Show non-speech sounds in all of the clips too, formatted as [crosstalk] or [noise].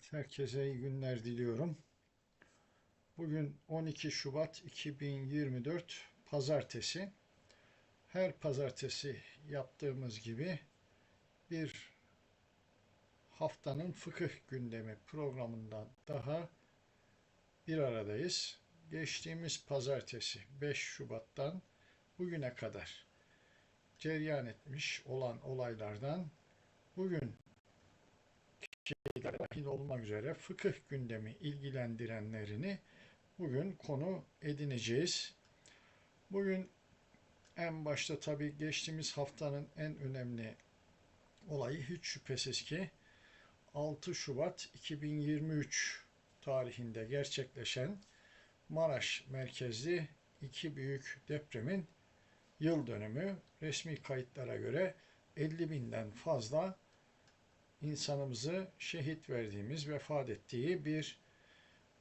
Evet, herkese iyi günler diliyorum. Bugün 12 Şubat 2024 Pazartesi. Her pazartesi yaptığımız gibi bir haftanın fıkıh gündemi programından daha bir aradayız. Geçtiğimiz pazartesi 5 Şubat'tan bugüne kadar cereyan etmiş olan olaylardan bugün dahil olmak üzere fıkıh gündemi ilgilendirenlerini bugün konu edineceğiz. Bugün en başta tabii geçtiğimiz haftanın en önemli olayı hiç şüphesiz ki 6 Şubat 2023 tarihinde gerçekleşen Maraş merkezli iki büyük depremin yıl dönümü resmi kayıtlara göre 50 binden fazla insanımızı şehit verdiğimiz, vefat ettiği bir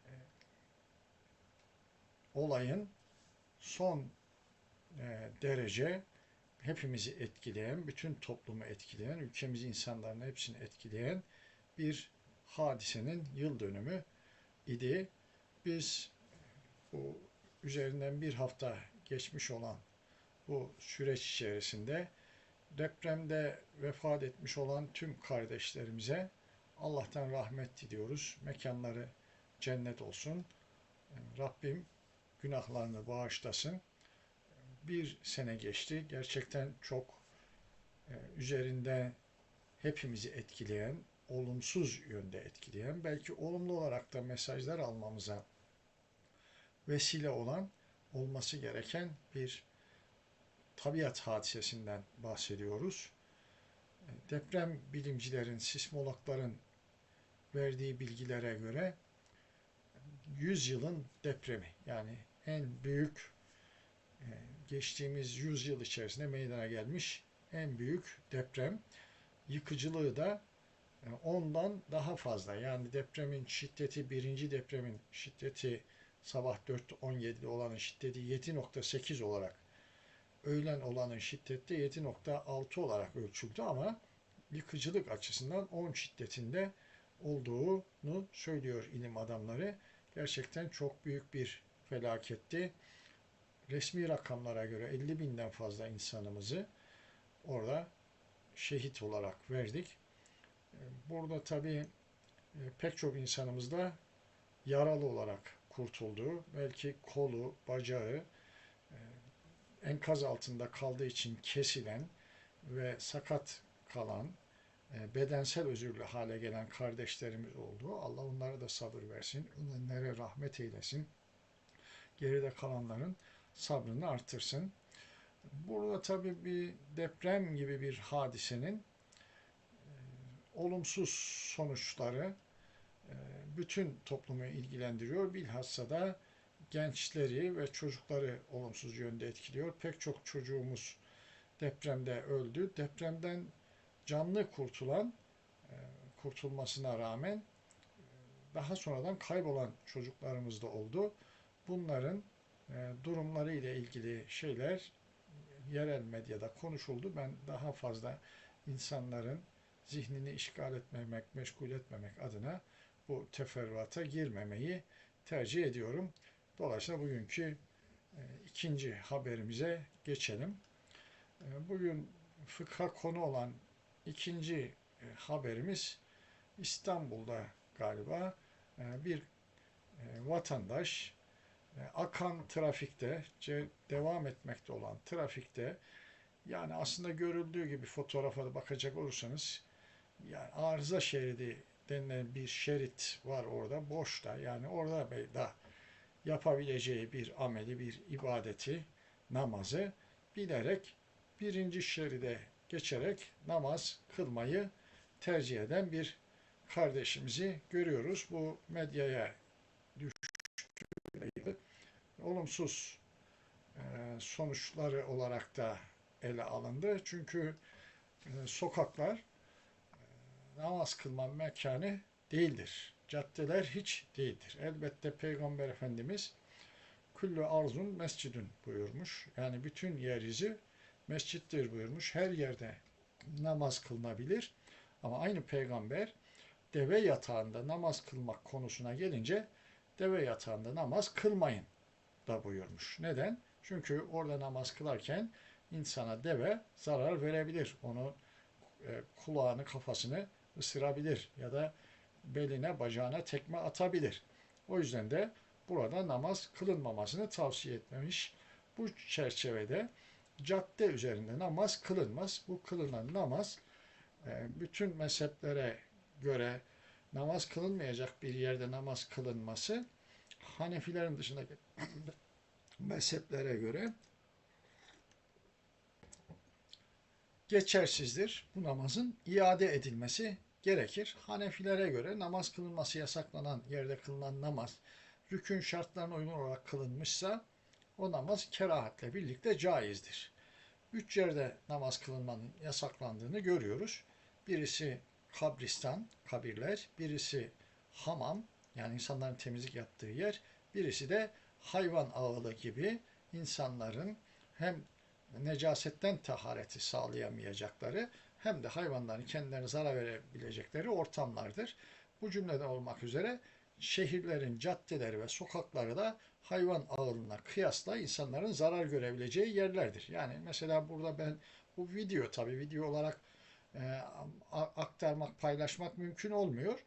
e, olayın son e, derece hepimizi etkileyen, bütün toplumu etkileyen, ülkemizi insanların hepsini etkileyen bir hadisenin yıl dönümü idi. Biz bu üzerinden bir hafta geçmiş olan bu süreç içerisinde depremde vefat etmiş olan tüm kardeşlerimize Allah'tan rahmet diliyoruz. Mekanları cennet olsun. Rabbim günahlarını bağışlasın. Bir sene geçti. Gerçekten çok e, üzerinde hepimizi etkileyen, olumsuz yönde etkileyen, belki olumlu olarak da mesajlar almamıza vesile olan olması gereken bir tabiat hadisesinden bahsediyoruz. Deprem bilimcilerin, sismologların verdiği bilgilere göre 100 yılın depremi yani en büyük e, geçtiğimiz 100 yıl içerisinde meydana gelmiş en büyük deprem. Yıkıcılığı da e, ondan daha fazla. Yani depremin şiddeti, birinci depremin şiddeti sabah 4.17'de olanın şiddeti 7.8 olarak öğlen olanın şiddeti 7.6 olarak ölçüldü ama yıkıcılık açısından 10 şiddetinde olduğunu söylüyor ilim adamları. Gerçekten çok büyük bir felaketti. Resmi rakamlara göre 50 binden fazla insanımızı orada şehit olarak verdik. Burada tabii e, pek çok insanımız da yaralı olarak kurtuldu. Belki kolu, bacağı, enkaz altında kaldığı için kesilen ve sakat kalan, e, bedensel özürlü hale gelen kardeşlerimiz oldu. Allah onlara da sabır versin, onlara rahmet eylesin. Geride kalanların sabrını artırsın. Burada tabii bir deprem gibi bir hadisenin e, olumsuz sonuçları e, bütün toplumu ilgilendiriyor. Bilhassa da gençleri ve çocukları olumsuz yönde etkiliyor. Pek çok çocuğumuz depremde öldü. Depremden canlı kurtulan, e, kurtulmasına rağmen e, daha sonradan kaybolan çocuklarımız da oldu. Bunların e, durumları ile ilgili şeyler yerel medyada konuşuldu. Ben daha fazla insanların zihnini işgal etmemek, meşgul etmemek adına bu teferruata girmemeyi tercih ediyorum. Dolayısıyla bugünkü e, ikinci haberimize geçelim. E, bugün fıkha konu olan ikinci e, haberimiz İstanbul'da galiba bir vatandaş akan trafikte, devam etmekte olan trafikte yani aslında görüldüğü gibi fotoğrafa da bakacak olursanız yani arıza şeridi denilen bir şerit var orada boşta yani orada da yapabileceği bir ameli, bir ibadeti, namazı bilerek birinci şeride geçerek namaz kılmayı tercih eden bir kardeşimizi görüyoruz. Bu medyaya düştüğü olumsuz e, sonuçları olarak da ele alındı. Çünkü e, sokaklar e, namaz kılma mekanı değildir caddeler hiç değildir. Elbette Peygamber Efendimiz küllü arzun mescidün buyurmuş. Yani bütün yeryüzü mescittir buyurmuş. Her yerde namaz kılınabilir. Ama aynı peygamber deve yatağında namaz kılmak konusuna gelince deve yatağında namaz kılmayın da buyurmuş. Neden? Çünkü orada namaz kılarken insana deve zarar verebilir. Onu e, kulağını, kafasını ısırabilir ya da beline, bacağına tekme atabilir. O yüzden de burada namaz kılınmamasını tavsiye etmemiş. Bu çerçevede cadde üzerinde namaz kılınmaz. Bu kılınan namaz e, bütün mezheplere göre namaz kılınmayacak bir yerde namaz kılınması Hanefilerin dışındaki [coughs] mezheplere göre geçersizdir. Bu namazın iade edilmesi gerekir. Hanefilere göre namaz kılınması yasaklanan yerde kılınan namaz rükün şartlarına uygun olarak kılınmışsa o namaz kerahatle birlikte caizdir. Üç yerde namaz kılınmanın yasaklandığını görüyoruz. Birisi kabristan, kabirler, birisi hamam yani insanların temizlik yaptığı yer, birisi de hayvan ağılı gibi insanların hem necasetten tahareti sağlayamayacakları hem de hayvanların kendilerine zarar verebilecekleri ortamlardır. Bu cümlede olmak üzere şehirlerin caddeleri ve sokakları da hayvan ağılına kıyasla insanların zarar görebileceği yerlerdir. Yani mesela burada ben bu video tabii video olarak e, aktarmak, paylaşmak mümkün olmuyor.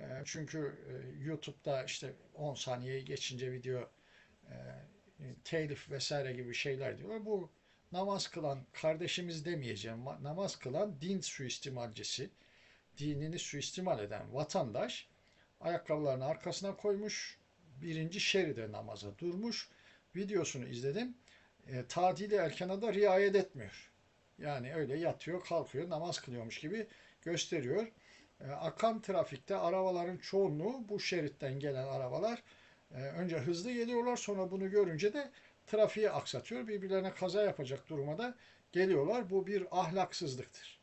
E, çünkü e, YouTube'da işte 10 saniyeyi geçince video e, telif vesaire gibi şeyler diyorlar. Bu namaz kılan kardeşimiz demeyeceğim. Namaz kılan din suistimalcisi, dinini suistimal eden vatandaş ayakkabılarını arkasına koymuş, birinci şeride namaza durmuş. Videosunu izledim. E, tadili erkana da riayet etmiyor. Yani öyle yatıyor, kalkıyor, namaz kılıyormuş gibi gösteriyor. E, akan trafikte arabaların çoğunluğu bu şeritten gelen arabalar e, önce hızlı geliyorlar sonra bunu görünce de trafiği aksatıyor. Birbirlerine kaza yapacak duruma da geliyorlar. Bu bir ahlaksızlıktır.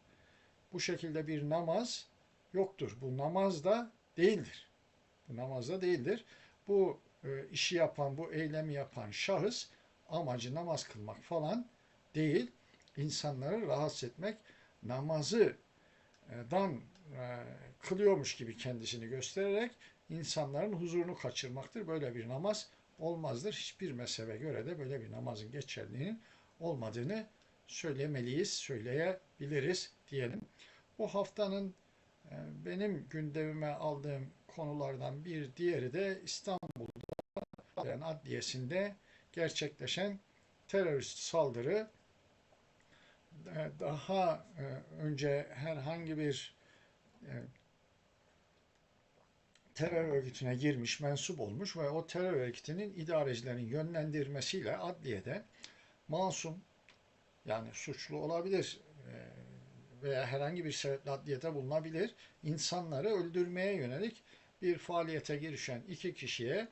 Bu şekilde bir namaz yoktur. Bu namaz da değildir. Bu namaz da değildir. Bu e, işi yapan, bu eylemi yapan şahıs amacı namaz kılmak falan değil. İnsanları rahatsız etmek, namazı dan e, kılıyormuş gibi kendisini göstererek insanların huzurunu kaçırmaktır. Böyle bir namaz olmazdır. Hiçbir mezhebe göre de böyle bir namazın geçerliğinin olmadığını söylemeliyiz, söyleyebiliriz diyelim. Bu haftanın e, benim gündemime aldığım konulardan bir diğeri de İstanbul'da adliyesinde gerçekleşen terörist saldırı e, daha e, önce herhangi bir terör örgütüne girmiş, mensup olmuş ve o terör örgütünün idarecilerin yönlendirmesiyle adliyede masum yani suçlu olabilir e, veya herhangi bir sebeple adliyete bulunabilir insanları öldürmeye yönelik bir faaliyete girişen iki kişiye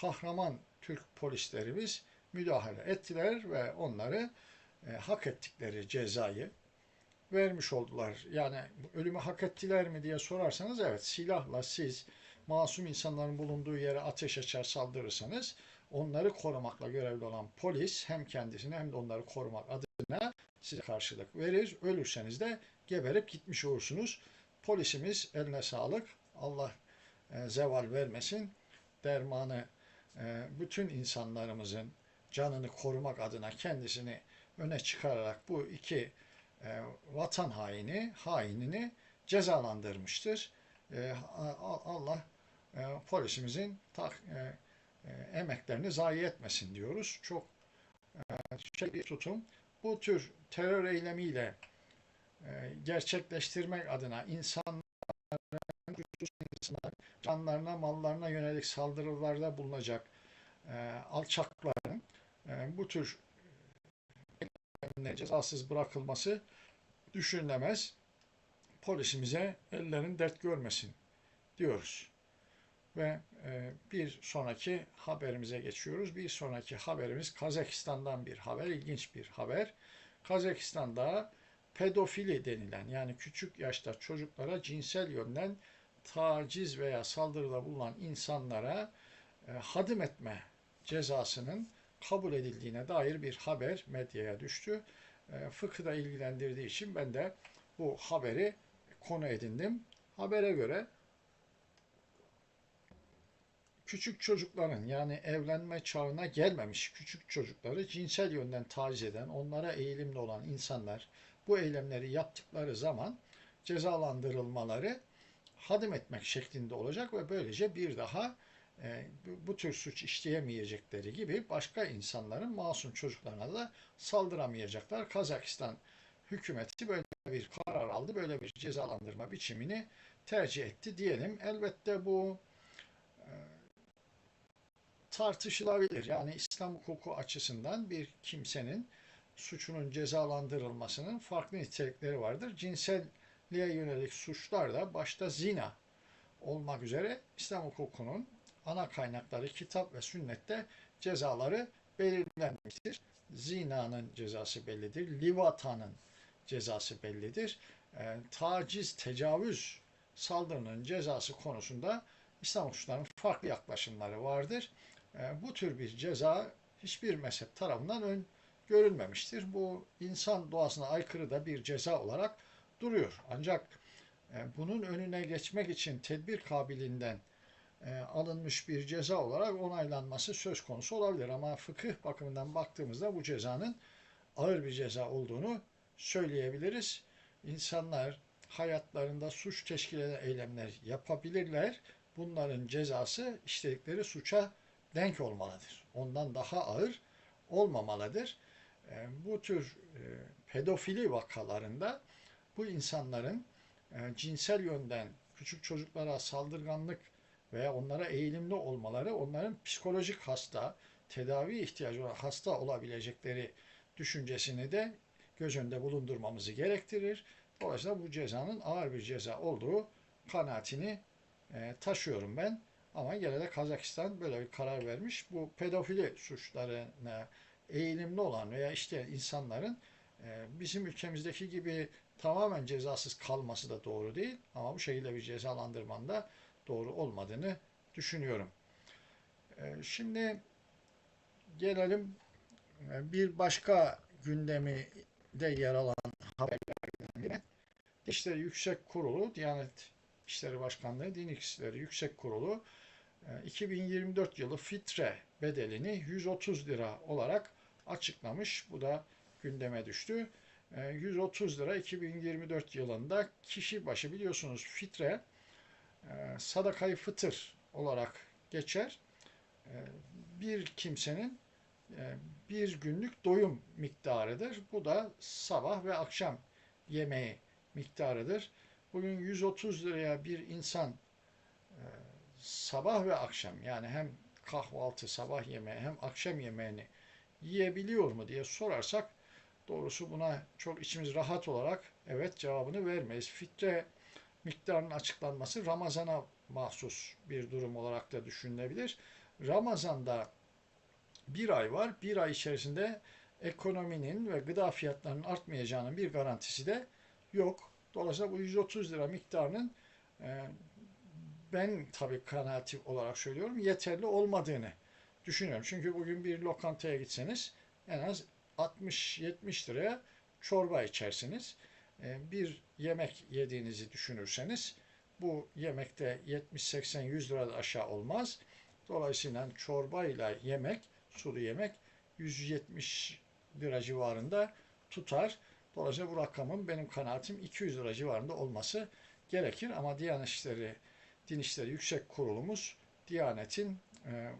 kahraman Türk polislerimiz müdahale ettiler ve onları e, hak ettikleri cezayı vermiş oldular. Yani ölümü hak ettiler mi diye sorarsanız evet silahla siz masum insanların bulunduğu yere ateş açar saldırırsanız onları korumakla görevli olan polis hem kendisini hem de onları korumak adına size karşılık verir. Ölürseniz de geberip gitmiş olursunuz. Polisimiz eline sağlık. Allah e, zeval vermesin. Dermanı e, bütün insanlarımızın canını korumak adına kendisini öne çıkararak bu iki e, vatan haini, hainini cezalandırmıştır. E, Allah e, polisimizin e, e, emeklerini zayi etmesin diyoruz. Çok e, şey bir tutum. Bu tür terör eylemiyle e, gerçekleştirmek adına insanların canlarına, mallarına yönelik saldırılarda bulunacak e, alçakların e, bu tür cezasız bırakılması düşünülemez. Polisimize ellerin dert görmesin diyoruz. Ve e, bir sonraki haberimize geçiyoruz. Bir sonraki haberimiz Kazakistan'dan bir haber, ilginç bir haber. Kazakistan'da pedofili denilen yani küçük yaşta çocuklara cinsel yönden taciz veya saldırıda bulunan insanlara e, hadım etme cezasının kabul edildiğine dair bir haber medyaya düştü. E, fıkıhda ilgilendirdiği için ben de bu haberi konu edindim. Habere göre küçük çocukların yani evlenme çağına gelmemiş küçük çocukları cinsel yönden taciz eden, onlara eğilimli olan insanlar bu eylemleri yaptıkları zaman cezalandırılmaları hadım etmek şeklinde olacak ve böylece bir daha e, bu, tür suç işleyemeyecekleri gibi başka insanların masum çocuklarına da saldıramayacaklar. Kazakistan hükümeti böyle bir karar aldı, böyle bir cezalandırma biçimini tercih etti diyelim. Elbette bu tartışılabilir. Yani İslam hukuku açısından bir kimsenin suçunun cezalandırılmasının farklı nitelikleri vardır. Cinselliğe yönelik suçlar da başta zina olmak üzere İslam hukukunun ana kaynakları kitap ve sünnette cezaları belirlenmiştir. Zinanın cezası bellidir. Livatanın cezası bellidir. E, taciz, tecavüz saldırının cezası konusunda İslam hukukçularının farklı yaklaşımları vardır. E, bu tür bir ceza hiçbir mezhep tarafından ön görülmemiştir. Bu insan doğasına aykırı da bir ceza olarak duruyor. Ancak e, bunun önüne geçmek için tedbir kabiliğinden e, alınmış bir ceza olarak onaylanması söz konusu olabilir. Ama fıkıh bakımından baktığımızda bu cezanın ağır bir ceza olduğunu söyleyebiliriz. İnsanlar hayatlarında suç teşkil eden eylemler yapabilirler. Bunların cezası işledikleri suça denk olmalıdır. Ondan daha ağır olmamalıdır. E, bu tür e, pedofili vakalarında bu insanların e, cinsel yönden küçük çocuklara saldırganlık veya onlara eğilimli olmaları onların psikolojik hasta, tedavi ihtiyacı olan hasta olabilecekleri düşüncesini de göz önünde bulundurmamızı gerektirir. Dolayısıyla bu cezanın ağır bir ceza olduğu kanaatini taşıyorum ben. Ama gene de Kazakistan böyle bir karar vermiş. Bu pedofili suçlarına eğilimli olan veya işte insanların e, bizim ülkemizdeki gibi tamamen cezasız kalması da doğru değil. Ama bu şekilde bir cezalandırmanın da doğru olmadığını düşünüyorum. E, şimdi gelelim e, bir başka gündemi de yer alan haberlerden. İşleri Yüksek Kurulu, Diyanet İşleri Başkanlığı, Din İşleri Yüksek Kurulu 2024 yılı fitre bedelini 130 lira olarak açıklamış. Bu da gündeme düştü. 130 lira 2024 yılında kişi başı biliyorsunuz fitre sadakayı fıtır olarak geçer. Bir kimsenin bir günlük doyum miktarıdır. Bu da sabah ve akşam yemeği miktarıdır. Bugün 130 liraya bir insan sabah ve akşam yani hem kahvaltı, sabah yemeği hem akşam yemeğini yiyebiliyor mu diye sorarsak doğrusu buna çok içimiz rahat olarak evet cevabını vermeyiz. Fitre miktarının açıklanması Ramazan'a mahsus bir durum olarak da düşünülebilir. Ramazan'da bir ay var. Bir ay içerisinde ekonominin ve gıda fiyatlarının artmayacağının bir garantisi de yok. Dolayısıyla bu 130 lira miktarının e, ben tabii kanaati olarak söylüyorum yeterli olmadığını düşünüyorum. Çünkü bugün bir lokantaya gitseniz en az 60-70 liraya çorba içersiniz. E, bir yemek yediğinizi düşünürseniz bu yemekte 70-80-100 liradan aşağı olmaz. Dolayısıyla çorba ile yemek sulu yemek 170 lira civarında tutar. Dolayısıyla bu rakamın benim kanaatim 200 lira civarında olması gerekir. Ama Diyanet İşleri, Din İşleri Yüksek Kurulumuz Diyanet'in e,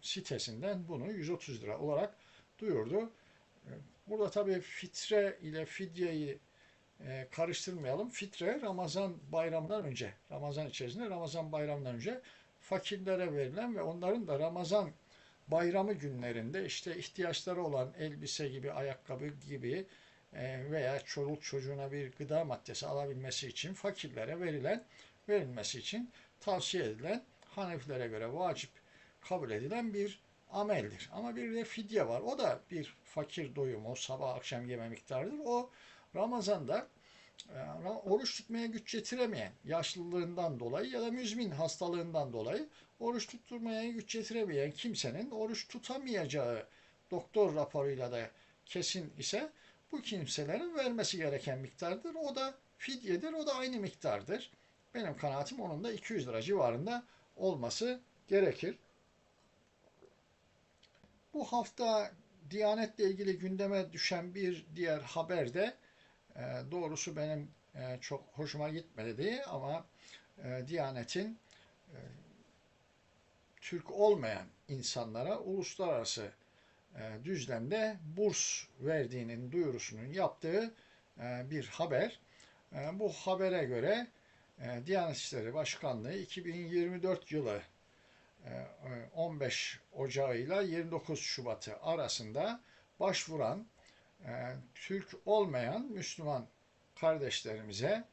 sitesinden bunu 130 lira olarak duyurdu. E, burada tabii fitre ile fidyeyi e, karıştırmayalım. Fitre Ramazan bayramından önce, Ramazan içerisinde Ramazan bayramından önce fakirlere verilen ve onların da Ramazan bayramı günlerinde işte ihtiyaçları olan elbise gibi, ayakkabı gibi e, veya çoluk çocuğuna bir gıda maddesi alabilmesi için fakirlere verilen, verilmesi için tavsiye edilen Hanefilere göre vacip kabul edilen bir ameldir. Ama bir de fidye var. O da bir fakir doyumu, sabah akşam yeme miktarıdır. O Ramazan'da e, oruç tutmaya güç getiremeyen yaşlılığından dolayı ya da müzmin hastalığından dolayı oruç tutturmaya güç getiremeyen kimsenin oruç tutamayacağı doktor raporuyla da kesin ise bu kimselerin vermesi gereken miktardır. O da fidyedir, o da aynı miktardır. Benim kanaatim onun da 200 lira civarında olması gerekir. Bu hafta Diyanet'le ilgili gündeme düşen bir diğer haber de e, doğrusu benim e, çok hoşuma gitmedi ama e, Diyanet'in Türk olmayan insanlara uluslararası düzlemde burs verdiğinin duyurusunun yaptığı bir haber. Bu habere göre e, Diyanet İşleri Başkanlığı 2024 yılı e, 15 Ocağı ile 29 Şubat'ı arasında başvuran e, Türk olmayan Müslüman kardeşlerimize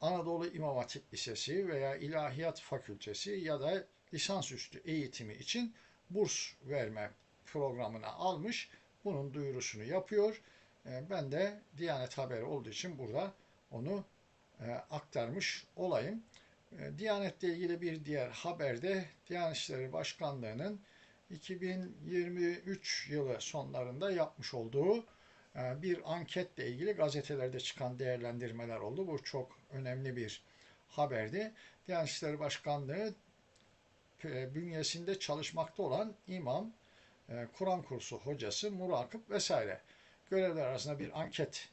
Anadolu İmam Hatip Lisesi veya İlahiyat Fakültesi ya da lisansüstü eğitimi için burs verme programına almış. Bunun duyurusunu yapıyor. E, Ben de Diyanet haberi olduğu için burada onu e, aktarmış olayım. E, Diyanet'le ilgili bir diğer haberde Diyanet İşleri Başkanlığı'nın 2023 yılı sonlarında yapmış olduğu e, bir anketle ilgili gazetelerde çıkan değerlendirmeler oldu. Bu çok önemli bir haberdi. Diyanet İşleri Başkanlığı e, bünyesinde çalışmakta olan imam, e, Kur'an kursu hocası, murakip vesaire görevler arasında bir anket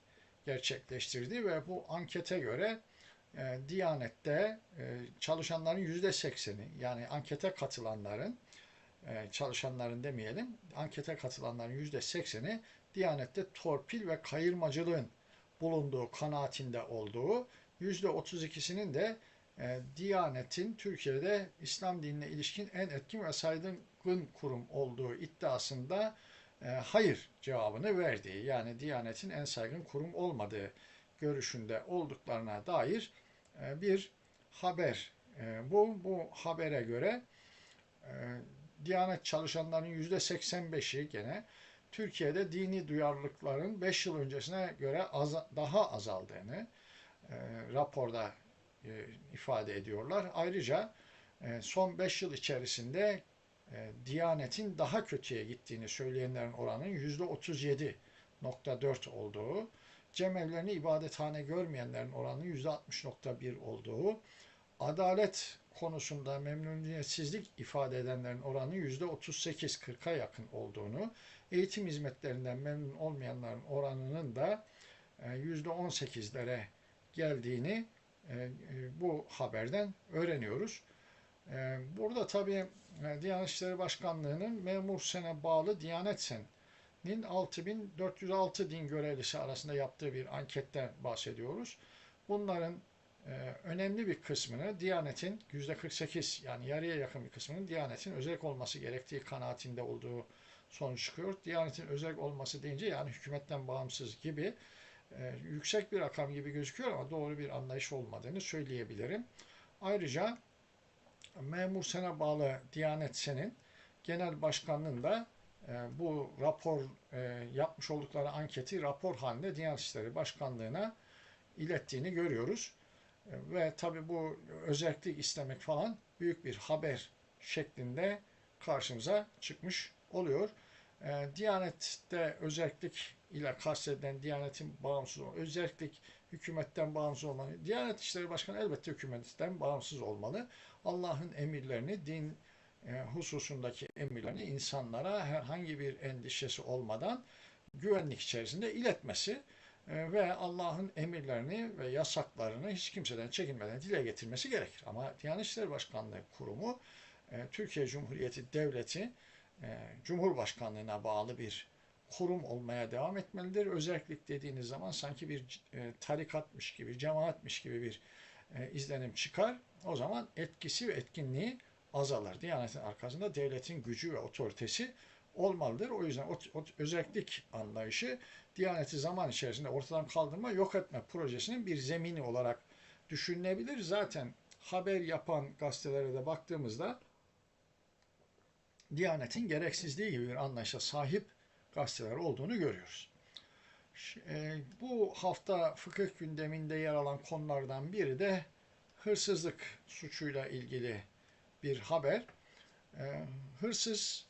gerçekleştirdi ve bu ankete göre e, Diyanet'te e, çalışanların yüzde sekseni yani ankete katılanların e, çalışanların demeyelim ankete katılanların yüzde sekseni Diyanet'te torpil ve kayırmacılığın bulunduğu kanaatinde olduğu yüzde otuz ikisinin de e, Diyanet'in Türkiye'de İslam dinine ilişkin en etkin ve saygın kurum olduğu iddiasında e, hayır cevabını verdiği yani Diyanet'in en saygın kurum olmadığı görüşünde olduklarına dair e, bir haber. E, bu bu habere göre e, Diyanet çalışanlarının yüzde 85'i gene Türkiye'de dini duyarlılıkların 5 yıl öncesine göre az, daha azaldığını e, raporda e, ifade ediyorlar. Ayrıca e, son 5 yıl içerisinde e, Diyanet'in daha kötüye gittiğini söyleyenlerin oranının %37.4 olduğu, cemevlerini ibadethane görmeyenlerin oranının %60.1 olduğu, adalet konusunda memnuniyetsizlik ifade edenlerin oranının %38-40'a yakın olduğunu, eğitim hizmetlerinden memnun olmayanların oranının da %18'lere geldiğini bu haberden öğreniyoruz. Burada tabii Diyanet İşleri Başkanlığı'nın memur sene bağlı Diyanet Sen'in 6406 din görevlisi arasında yaptığı bir anketten bahsediyoruz. Bunların önemli bir kısmını Diyanet'in %48 yani yarıya yakın bir kısmının Diyanet'in özel olması gerektiği kanaatinde olduğu sonuç çıkıyor. Diyanet'in özel olması deyince yani hükümetten bağımsız gibi yüksek bir rakam gibi gözüküyor ama doğru bir anlayış olmadığını söyleyebilirim. Ayrıca memur sene bağlı Diyanet Sen'in genel başkanlığında e, bu rapor e, yapmış oldukları anketi rapor halinde Diyanet İşleri Başkanlığı'na ilettiğini görüyoruz. E, ve tabi bu özellik istemek falan büyük bir haber şeklinde karşımıza çıkmış oluyor. E, Diyanet'te özellik ile kastedilen Diyanet'in bağımsız olması, özellik hükümetten bağımsız olmalı. Diyanet İşleri Başkanı elbette hükümetten bağımsız olmalı. Allah'ın emirlerini, din e, hususundaki emirlerini insanlara herhangi bir endişesi olmadan güvenlik içerisinde iletmesi e, ve Allah'ın emirlerini ve yasaklarını hiç kimseden çekinmeden dile getirmesi gerekir. Ama Diyanet İşleri Başkanlığı Kurumu e, Türkiye Cumhuriyeti Devleti Cumhurbaşkanlığına bağlı bir kurum olmaya devam etmelidir. Özellik dediğiniz zaman sanki bir tarikatmış gibi, cemaatmiş gibi bir izlenim çıkar. O zaman etkisi ve etkinliği azalır. Diyanetin arkasında devletin gücü ve otoritesi olmalıdır. O yüzden o, o özellik anlayışı Diyaneti zaman içerisinde ortadan kaldırma, yok etme projesinin bir zemini olarak düşünülebilir. Zaten haber yapan gazetelere de baktığımızda Diyanet'in gereksizliği gibi bir anlayışa sahip gazeteler olduğunu görüyoruz. E, bu hafta fıkıh gündeminde yer alan konulardan biri de hırsızlık suçuyla ilgili bir haber. E, hırsız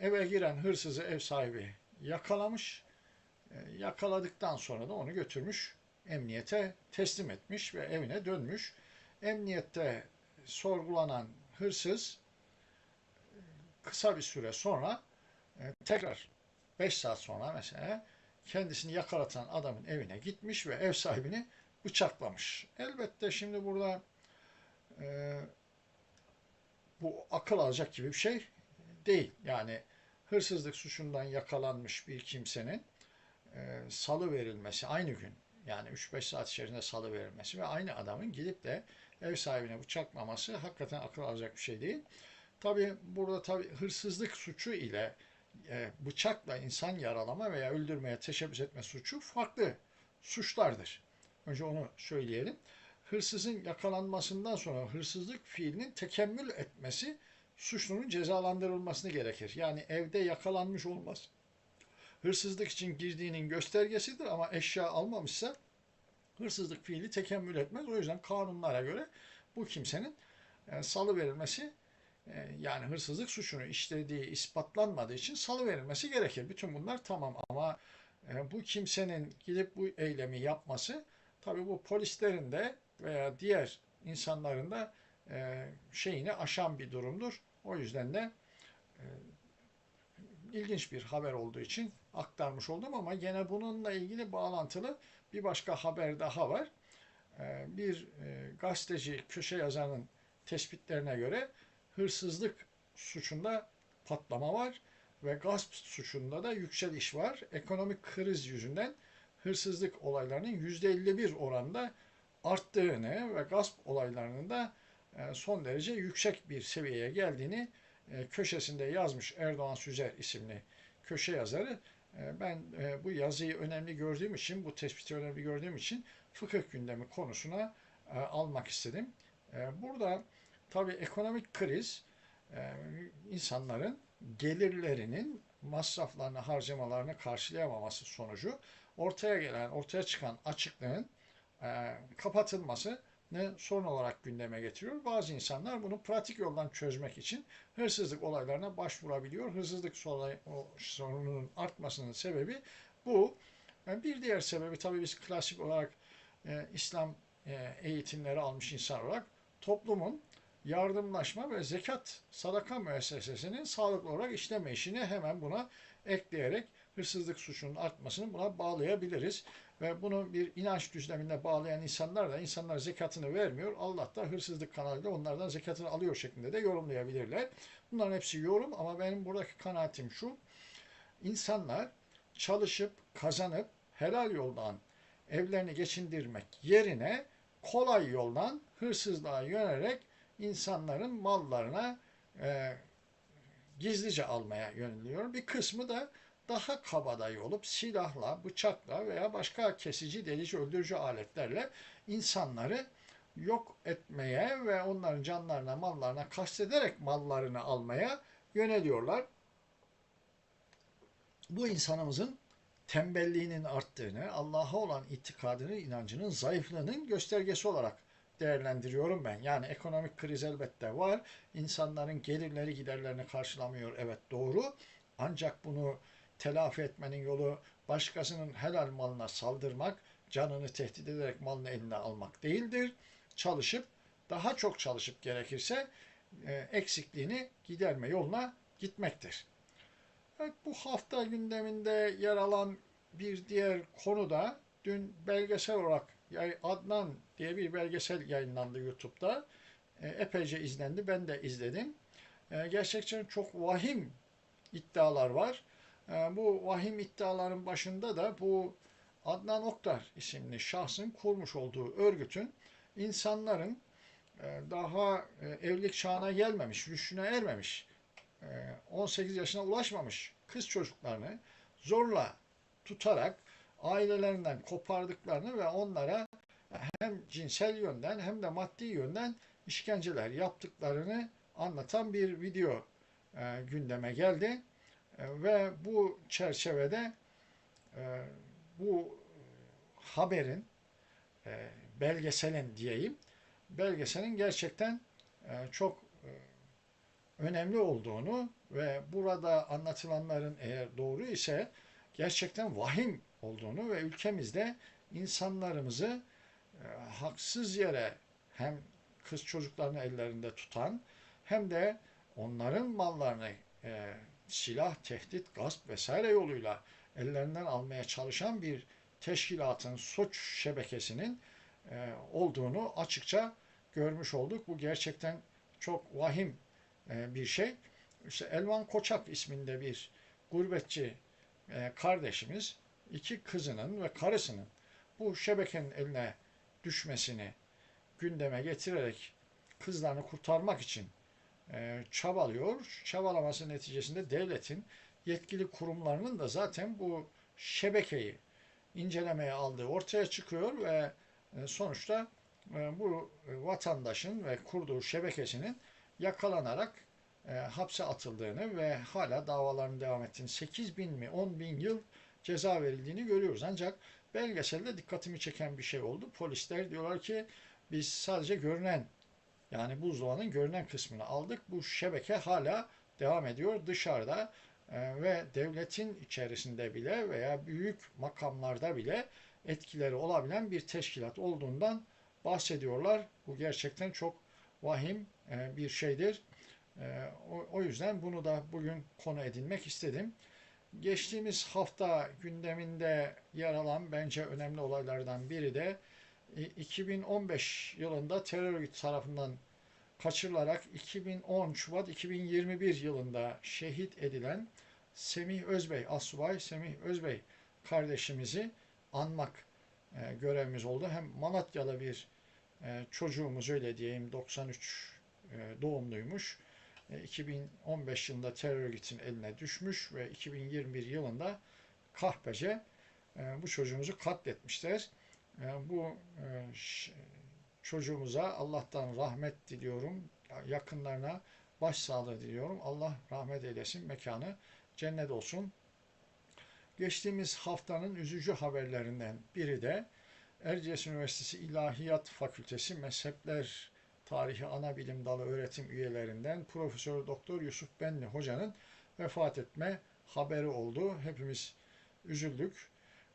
eve giren hırsızı ev sahibi yakalamış. E, yakaladıktan sonra da onu götürmüş emniyete teslim etmiş ve evine dönmüş. Emniyette sorgulanan hırsız kısa bir süre sonra e, tekrar 5 saat sonra mesela kendisini yakalatan adamın evine gitmiş ve ev sahibini bıçaklamış. Elbette şimdi burada e, bu akıl alacak gibi bir şey değil. Yani hırsızlık suçundan yakalanmış bir kimsenin e, salı verilmesi aynı gün yani 3-5 saat içerisinde salı verilmesi ve aynı adamın gidip de ev sahibine bıçaklaması hakikaten akıl alacak bir şey değil. Tabi burada tabi hırsızlık suçu ile e, bıçakla insan yaralama veya öldürmeye teşebbüs etme suçu farklı suçlardır. Önce onu söyleyelim. Hırsızın yakalanmasından sonra hırsızlık fiilinin tekemmül etmesi suçlunun cezalandırılmasını gerekir. Yani evde yakalanmış olmaz. Hırsızlık için girdiğinin göstergesidir ama eşya almamışsa hırsızlık fiili tekemmül etmez. O yüzden kanunlara göre bu kimsenin e, salı verilmesi e, yani hırsızlık suçunu işlediği ispatlanmadığı için salı verilmesi gerekir. Bütün bunlar tamam ama e, bu kimsenin gidip bu eylemi yapması tabi bu polislerin de veya diğer insanların da e, şeyini aşan bir durumdur. O yüzden de e, ilginç bir haber olduğu için aktarmış oldum ama gene bununla ilgili bağlantılı bir başka haber daha var. E, bir e, gazeteci köşe yazarının tespitlerine göre hırsızlık suçunda patlama var ve gasp suçunda da yükseliş var. Ekonomik kriz yüzünden hırsızlık olaylarının %51 oranda arttığını ve gasp olaylarının da e, son derece yüksek bir seviyeye geldiğini e, köşesinde yazmış Erdoğan Süzer isimli köşe yazarı. E, ben bu yazıyı önemli gördüğüm için, bu tespiti önemli gördüğüm için fıkıh gündemi konusuna almak istedim. Burada tabii ekonomik kriz insanların gelirlerinin masraflarını, harcamalarını karşılayamaması sonucu ortaya gelen, ortaya çıkan açıklığın e, kapatılması ne sorun olarak gündeme getiriyor. Bazı insanlar bunu pratik yoldan çözmek için hırsızlık olaylarına başvurabiliyor. Hırsızlık sorununun artmasının sebebi bu. Yani bir diğer sebebi tabii biz klasik olarak e, İslam e, eğitimleri almış insan olarak toplumun yardımlaşma ve zekat sadaka müessesesinin sağlıklı olarak işleme işini hemen buna ekleyerek hırsızlık suçunun artmasını buna bağlayabiliriz. Ve bunu bir inanç düzleminde bağlayan insanlar da insanlar zekatını vermiyor. Allah da hırsızlık kanalıyla onlardan zekatını alıyor şeklinde de yorumlayabilirler. Bunların hepsi yorum ama benim buradaki kanaatim şu. İnsanlar çalışıp kazanıp helal yoldan evlerini geçindirmek yerine kolay yoldan hırsızlığa yönelerek insanların mallarına e, gizlice almaya yöneliyor. Bir kısmı da daha kabadayı olup silahla, bıçakla veya başka kesici, delici, öldürücü aletlerle insanları yok etmeye ve onların canlarına, mallarına kastederek mallarını almaya yöneliyorlar. Bu insanımızın tembelliğinin arttığını, Allah'a olan itikadının, inancının zayıflığının göstergesi olarak değerlendiriyorum ben. Yani ekonomik kriz elbette var. İnsanların gelirleri giderlerini karşılamıyor. Evet doğru. Ancak bunu telafi etmenin yolu başkasının helal malına saldırmak, canını tehdit ederek malını eline almak değildir. Çalışıp, daha çok çalışıp gerekirse e, eksikliğini giderme yoluna gitmektir. Evet, bu hafta gündeminde yer alan bir diğer konu da dün belgesel olarak Adnan diye bir belgesel yayınlandı YouTube'da. E, epeyce izlendi. Ben de izledim. E, gerçekten çok vahim iddialar var. E, bu vahim iddiaların başında da bu Adnan Oktar isimli şahsın kurmuş olduğu örgütün insanların e, daha e, evlilik çağına gelmemiş, rüştüne ermemiş, 18 yaşına ulaşmamış kız çocuklarını zorla tutarak ailelerinden kopardıklarını ve onlara hem cinsel yönden hem de maddi yönden işkenceler yaptıklarını anlatan bir video gündeme geldi. E, ve bu çerçevede e, bu haberin e, belgeselin diyeyim belgeselin gerçekten çok önemli olduğunu ve burada anlatılanların eğer doğru ise gerçekten vahim olduğunu ve ülkemizde insanlarımızı haksız yere hem kız çocuklarını ellerinde tutan hem de onların mallarını e, silah, tehdit, gasp vesaire yoluyla ellerinden almaya çalışan bir teşkilatın, suç şebekesinin e, olduğunu açıkça görmüş olduk. Bu gerçekten çok vahim e, bir şey. İşte Elvan Koçak isminde bir gurbetçi e, kardeşimiz iki kızının ve karısının bu şebekenin eline düşmesini gündeme getirerek kızlarını kurtarmak için e, çabalıyor. Çabalaması neticesinde devletin yetkili kurumlarının da zaten bu şebekeyi incelemeye aldığı ortaya çıkıyor ve e, sonuçta e, bu vatandaşın ve kurduğu şebekesinin yakalanarak hapse atıldığını ve hala davaların devam ettiğini 8 bin mi 10 bin yıl ceza verildiğini görüyoruz. Ancak belgeselde dikkatimi çeken bir şey oldu. Polisler diyorlar ki biz sadece görünen yani buzdağının görünen kısmını aldık. Bu şebeke hala devam ediyor dışarıda e, ve devletin içerisinde bile veya büyük makamlarda bile etkileri olabilen bir teşkilat olduğundan bahsediyorlar. Bu gerçekten çok vahim e, bir şeydir. E, o yüzden bunu da bugün konu edinmek istedim. Geçtiğimiz hafta gündeminde yer alan bence önemli olaylardan biri de 2015 yılında terör örgütü tarafından kaçırılarak 2010 Şubat 2021 yılında şehit edilen Semih Özbey, Asubay Semih Özbey kardeşimizi anmak e, görevimiz oldu. Hem Malatyalı bir e, çocuğumuz öyle diyeyim 93 e, doğumluymuş. 2015 yılında terör örgütünün eline düşmüş ve 2021 yılında kahpece bu çocuğumuzu katletmişler. Bu çocuğumuza Allah'tan rahmet diliyorum. Yakınlarına başsağlığı diliyorum. Allah rahmet eylesin. Mekanı cennet olsun. Geçtiğimiz haftanın üzücü haberlerinden biri de Erciyes Üniversitesi İlahiyat Fakültesi Mezhepler Tarihi Ana Bilim Dalı öğretim üyelerinden Profesör Doktor Yusuf Benli hocanın vefat etme haberi oldu. Hepimiz üzüldük.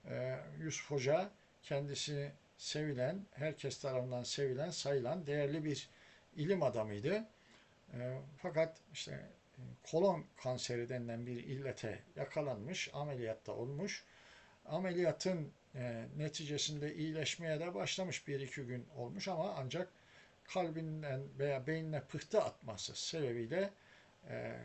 Ee, Yusuf Hoca kendisi sevilen, herkes tarafından sevilen, sayılan değerli bir ilim adamıydı. Ee, fakat işte kolon kanseri denilen bir illete yakalanmış, ameliyatta olmuş. Ameliyatın e, neticesinde iyileşmeye de başlamış bir iki gün olmuş ama ancak kalbinden veya beynine pıhtı atması sebebiyle e,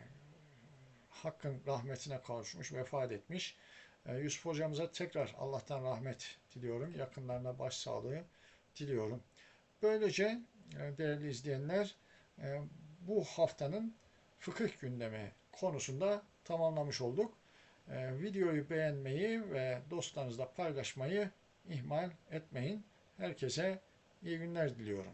Hakk'ın rahmetine kavuşmuş, vefat etmiş. E, Yusuf hocamıza tekrar Allah'tan rahmet diliyorum. Yakınlarına başsağlığı diliyorum. Böylece e, değerli izleyenler e, bu haftanın fıkıh gündemi konusunda tamamlamış olduk. Videoyu beğenmeyi ve dostlarınızla paylaşmayı ihmal etmeyin. Herkese iyi günler diliyorum.